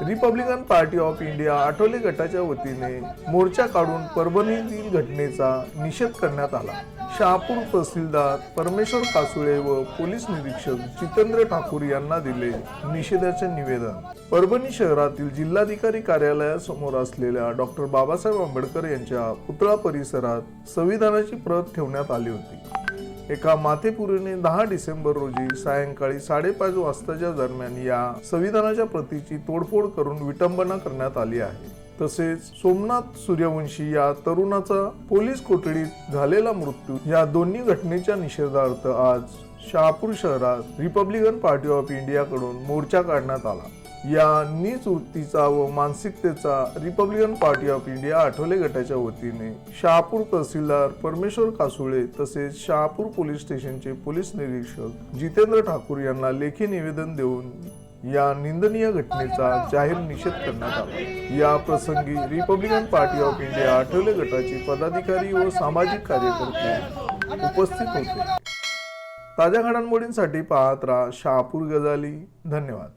Republican Party of India Athawale गटाच्या वतीने मोर्चा काढून परभणीतील घटनेचा निषेध करण्यात आला. शहापूर तहसीलदार परमेश्वर कासुळे व पोलीस निरीक्षक जितेंद्र ठाकूर यांना दिले निषेधाचे निवेदन. परभणी शहरातील जिल्हाधिकारी कार्यालयासमोर असलेल्या डॉक्टर बाबासाहेब आंबेडकर यांच्या पुतळा परिसरात संविधानाची प्रत ठेवण्यात आली होती. एका माथेपुरीने दहा डिसेंबर रोजी सायंकाळी साडेपाच वाजताच्या दरम्यान या संविधानाच्या प्रतीची तोडफोड करून विटंबना करण्यात आली आहे. तसेच सोमनाथ सूर्यवंशी या तरुणाचा पोलीस कोठडीत झालेला मृत्यू या दोन्ही घटनेच्या निषेधार्थ आज शहापूर शहरात रिपब्लिकन पार्टी ऑफ इंडियाकडून मोर्चा काढण्यात आला. या नीच वृत्तीचा व मानसिकतेचा Republican Party of India Athawale गटाच्या वतीने शहापूर तहसीलदार परमेश्वर कासुळे तसेच शहापूर पोलीस स्टेशनचे पोलीस निरीक्षक जितेंद्र ठाकूर यांना लेखी निवेदन देऊन या निंदनीय घटनेचा जाहीर निषेध करण्यात आला. या प्रसंगी Republican Party of India Athawale गटाचे पदाधिकारी व सामाजिक कार्यकर्ते उपस्थित होते. ताज्या घडामोडींसाठी पाहत राहा शहापूर गजाली. धन्यवाद.